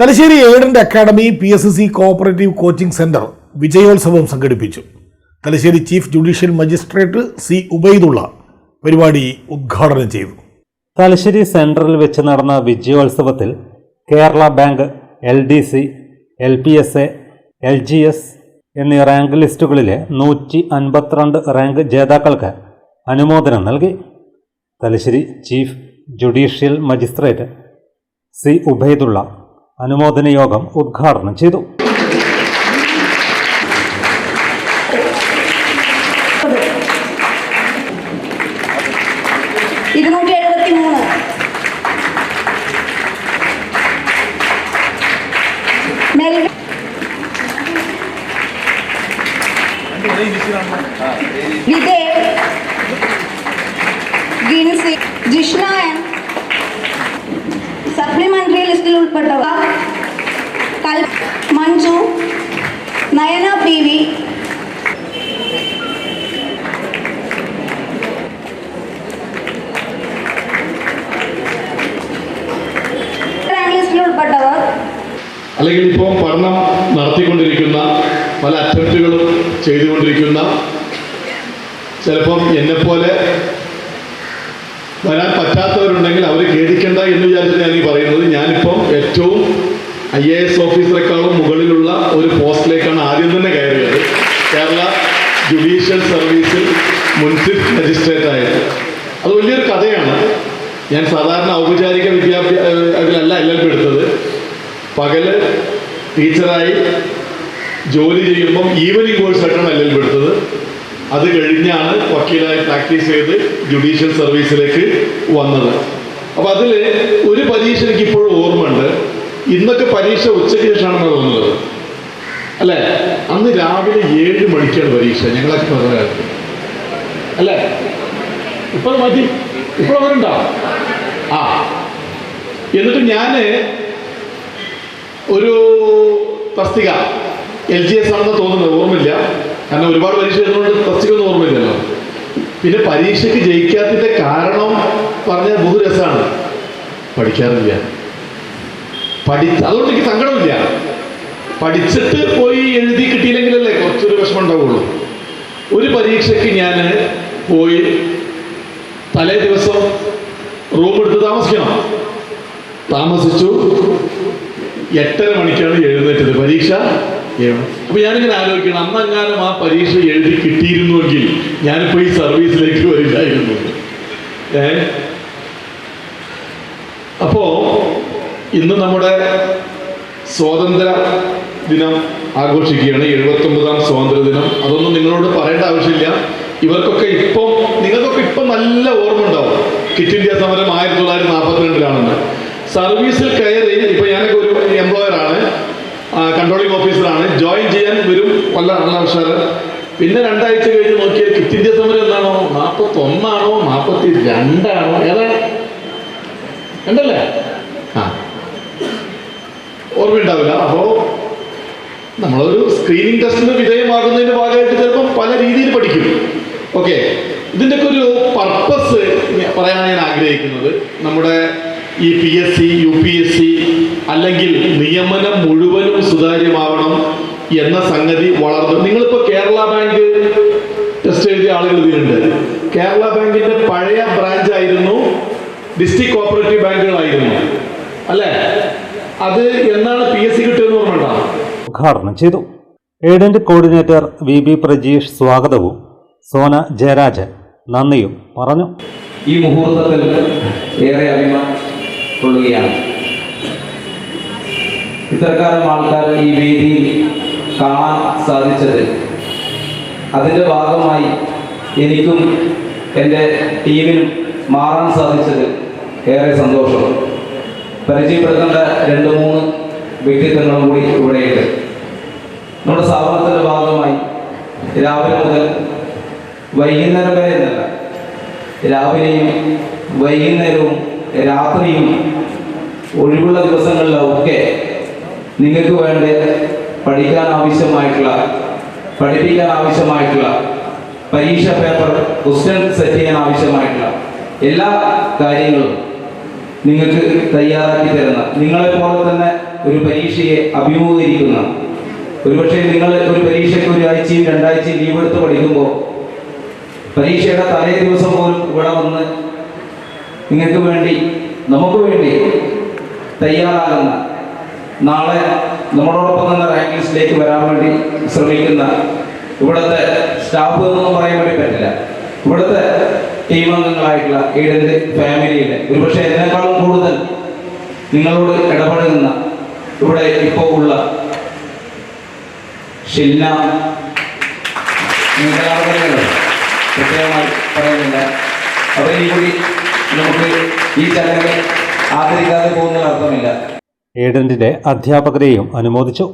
Thalassery എയ്ഡന്റ് academy P S S C cooperative coaching centre വിജയോത്സവം സംഘടിപ്പിച്ചു. Thalassery chief judicial magistrate C Ubaidulla പരിപാടി ഉദ്ഘാടനം ചെയ്തു. Thalassery central വെച്ച് നടന്ന വിജയോത്സവത്തിൽ Kerala bank L D C L P S A L G S എന്നീ rank ലിസ്റ്റുകളിലെ നൂറ്റി അൻപത്തിരണ്ട് റാങ്ക് ജേതാക്കൾക്ക് അനുമോദനം നൽകി. Thalassery chief judicial magistrate C Ubaidulla അനുമോദന യോഗം ഉദ്ഘാടനം ചെയ്തു. ഇരുന്നൂറ്റി എഴുപത്തി മൂന്ന് വിദേവ് ഗിൻസി ജിഷ്ണ എം. സപ്ലിമെന്ററി ലിസ്റ്റിൽ ഉൾപ്പെട്ടവർ മഞ്ജു നയന പി വി. അല്ലെങ്കിൽ ഇപ്പോൾ പഠനം നടത്തിക്കൊണ്ടിരിക്കുന്ന പല അറ്റംപ്റ്റുകളും ചെയ്തുകൊണ്ടിരിക്കുന്ന ചിലപ്പം എന്നെപ്പോലെ വരാൻ പറ്റാത്തവരുണ്ടെങ്കിൽ അവർ ഖേദിക്കേണ്ട എന്ന് വിചാരിച്ചിട്ട് ഞാൻ ഈ പറയുന്നത്. ഞാനിപ്പോൾ ഏറ്റവും ഐ എ എസ് ഓഫീസറെക്കാളും മുകളിലുള്ള ഒരു പോസ്റ്റിലേക്കാണ് ആദ്യം തന്നെ കയറിയത്. കേരള ജുഡീഷ്യൽ സർവീസിൽ മുൻസിഫ് മജിസ്ട്രേറ്റ് ആയത് അത് വലിയൊരു കഥയാണ്. ഞാൻ സാധാരണ ഔപചാരിക വിദ്യാഭ്യാസ അതിലല്ല പി എടുത്തത്. പകൽ ടീച്ചറായി ജോലി ചെയ്യുമ്പം ഈവനിങ് കോഴ്സായിട്ടാണ് എൽ എൽ എടുത്തത്. അത് കഴിഞ്ഞാണ് വക്കീലായി പ്രാക്ടീസ് ചെയ്ത് ജുഡീഷ്യൽ സർവീസിലേക്ക് വന്നത്. അപ്പോൾ അതിൽ ഒരു പരീക്ഷ എനിക്ക് ഇപ്പോഴും ഓർമ്മയുണ്ട്. ഇന്നൊക്കെ പരീക്ഷ ഉച്ചയ്ക്ക് ശേഷമാണെന്നാണ് തോന്നുന്നത്. അല്ലേ? അന്ന് രാവിലെ ഏഴ് മണിക്കാണ് പരീക്ഷ. ഞങ്ങളൊക്കെ പറഞ്ഞത് അല്ലേ? ഇപ്പൊ മതി ഇപ്പോൾ അവരുണ്ടോ ആ. എന്നിട്ട് ഞാൻ ഒരു തസ്തിക എൽ ജി എസ് ആണെന്ന് തോന്നുന്നത്. ഓർമ്മയില്ല. കാരണം ഒരുപാട് പരീക്ഷ എഴുതുന്നതുകൊണ്ട് തസ്തിക ഒന്നും ഓർമ്മയില്ലല്ലോ. പിന്നെ പരീക്ഷയ്ക്ക് ജയിക്കാത്തതിന്റെ കാരണം പറഞ്ഞാൽ ബഹുരസമാണ് പഠിക്കാറില്ല. പഠിച്ച അതുകൊണ്ട് എനിക്ക് സങ്കടമില്ല. പഠിച്ചിട്ട് പോയി എഴുതി കിട്ടിയില്ലെങ്കിലല്ലേ കുറച്ചൊരു വിഷമം ഉണ്ടാവുള്ളൂ ഒരു പരീക്ഷയ്ക്ക് ഞാൻ പോയി തലേ ദിവസം റൂം എടുത്ത് താമസിക്കണം. താമസിച്ചു. എട്ടര മണിക്കാണ് എഴുന്നേറ്റത്. പരീക്ഷ അപ്പൊ ഞാനിങ്ങനെ ആലോചിക്കണം. അന്നെങ്ങാനും ആ പരീക്ഷ എഴുതി കിട്ടിയിരുന്നുവെങ്കിൽ ഞാനിപ്പോ ഈ സർവീസിലേക്ക് വരില്ലായിരുന്നു. ഏ അപ്പോ ഇന്ന് നമ്മുടെ സ്വാതന്ത്ര്യ ദിനം ആഘോഷിക്കുകയാണ്. എഴുപത്തൊമ്പതാം സ്വാതന്ത്ര്യ ദിനം. അതൊന്നും നിങ്ങളോട് പറയേണ്ട ആവശ്യമില്ല. ഇവർക്കൊക്കെ ഇപ്പം നിങ്ങൾക്കൊക്കെ ഇപ്പം നല്ല ഓർമ്മ ഉണ്ടാവും. കിറ്റ് ഇന്ത്യ സമരം ആയിരത്തി തൊള്ളായിരത്തി നാൽപ്പത്തിരണ്ടിലാണെന്ന് സർവീസിൽ കയറി ഇപ്പൊ ഞാനൊക്കെ ഒരു എംപ്ലോയർ ആണ്. കൺട്രോളിംഗ് ഓഫീസറാണ് ജോയിൻ ചെയ്യാൻ വരും. വല്ല നല്ല പിന്നെ രണ്ടാഴ്ച കഴിഞ്ഞ് നോക്കിയാൽ കിറ്റ് ഇന്ത്യ സമരം എന്താണോ? നാൽപ്പത്തി ഒന്നാണോ നാൽപ്പത്തി രണ്ടാണോ ഏതാണ് ഉണ്ടല്ലേ ഓർമ്മയുണ്ടാവില്ല. അപ്പോ നമ്മളൊരു സ്ക്രീനിങ് ടെസ്റ്റിന് വിധേയമാകുന്നതിന്റെ ഭാഗമായിട്ട് ചിലപ്പോൾ പല രീതിയിൽ പഠിക്കും. ഓക്കെ ഇതിന്റെയൊക്കെ ഒരു പർപ്പസ് പറയാൻ ഞാൻ ആഗ്രഹിക്കുന്നത്. നമ്മുടെ ഈ P S C U P S C അല്ലെങ്കിൽ നിയമനം മുഴുവനും സുതാര്യമാവണം എന്ന സംഗതി വളർന്നു. നിങ്ങളിപ്പോൾ കേരള ബാങ്ക് ടെസ്റ്റ് എഴുതിയ ആളുകൾ ഇതിലുണ്ട്. കേരള ബാങ്കിന്റെ പഴയ ബ്രാഞ്ച് ആയിരുന്നു ഡിസ്ട്രിക്ട് കോപ്പറേറ്റീവ് ബാങ്കുകളായിരുന്നു. അല്ലേ? അത് എന്നാണ് പി എസ് സി കിട്ടുമെന്ന് ഓർമ്മ ഉദ്ഘാടനം ചെയ്തു. എയ്ഡന്റ് കോർഡിനേറ്റർ വി ബി പ്രജീഷ് സ്വാഗതവും. സോന ജയരാജൻ നന്ദിയും പറഞ്ഞു. ഈ മുഹൂർത്തത്തിൽ ഏറെ അഭിമാനം കൊള്ളുകയാണ്. ഇത്തരക്കാരും ആൾക്കാർ ഈ വേദിയിൽ കാണാൻ സാധിച്ചത് അതിന്റെ ഭാഗമായി എനിക്കും എന്റെ ടീമിനും മാറാൻ സാധിച്ചത് ഏറെ സന്തോഷം പരിചയപ്പെടുത്തേണ്ട രണ്ട് മൂന്ന് വ്യക്തിത്വങ്ങളും കൂടി ഇവിടെയുണ്ട്. നമ്മുടെ സ്ഥാപനത്തിന്റെ ഭാഗമായി രാവിലെ മുതൽ വൈകുന്നേരം വരെ എന്നല്ല രാവിലെയും വൈകുന്നേരവും രാത്രിയും ഒഴിവുള്ള ദിവസങ്ങളിലൊക്കെ നിങ്ങൾക്ക് വേണ്ട പഠിക്കാൻ ആവശ്യമായിട്ടുള്ള പഠിപ്പിക്കാൻ ആവശ്യമായിട്ടുള്ള പരീക്ഷ പേപ്പർ ക്വസ്റ്റ്യൻ സെറ്റ് ചെയ്യാൻ ആവശ്യമായിട്ടുള്ള എല്ലാ കാര്യങ്ങളും നിങ്ങൾക്ക് തയ്യാറാക്കി തരുന്ന നിങ്ങളെപ്പോലെ തന്നെ ഒരു പരീക്ഷയെ അഭിമുഖീകരിക്കുന്ന ഒരുപക്ഷെ നിങ്ങൾ ഒരു പരീക്ഷയ്ക്ക് ഒരു ആഴ്ചയും രണ്ടാഴ്ചയും ലീവ് എടുത്ത് പഠിക്കുമ്പോൾ പരീക്ഷയുടെ തലേ ദിവസം പോലും ഇവിടെ വന്ന് നിങ്ങൾക്ക് വേണ്ടി നമുക്ക് വേണ്ടി തയ്യാറാകുന്ന നാളെ നമ്മളോടൊപ്പം തന്നെ റാങ്ക് ലിസ്റ്റിലേക്ക് വരാൻ വേണ്ടി ശ്രമിക്കുന്ന ഇവിടുത്തെ സ്റ്റാഫ് എന്നൊന്നും പറയാൻ വേണ്ടി പറ്റില്ല. ഇവിടുത്തെ ടീം അംഗങ്ങളായിട്ടുള്ള ഈടന്റെ ഫാമിലിയിലെ ഒരുപക്ഷെ എന്നെക്കാളും കൂടുതൽ നിങ്ങളോട് ഇടപഴകുന്ന ഇവിടെ ഇപ്പോൾ ഉള്ള ഷില്ല പ്രത്യേകമായി പറയുന്നില്ല അവരെ കൂടി നമുക്ക് ഈ ചടങ്ങിൽ ആദരിക്കാതെ പോകുന്നതിൽ അർത്ഥമില്ല. ഏഡന്റിന്റെ അധ്യാപകരെയും അനുമോദിച്ചു.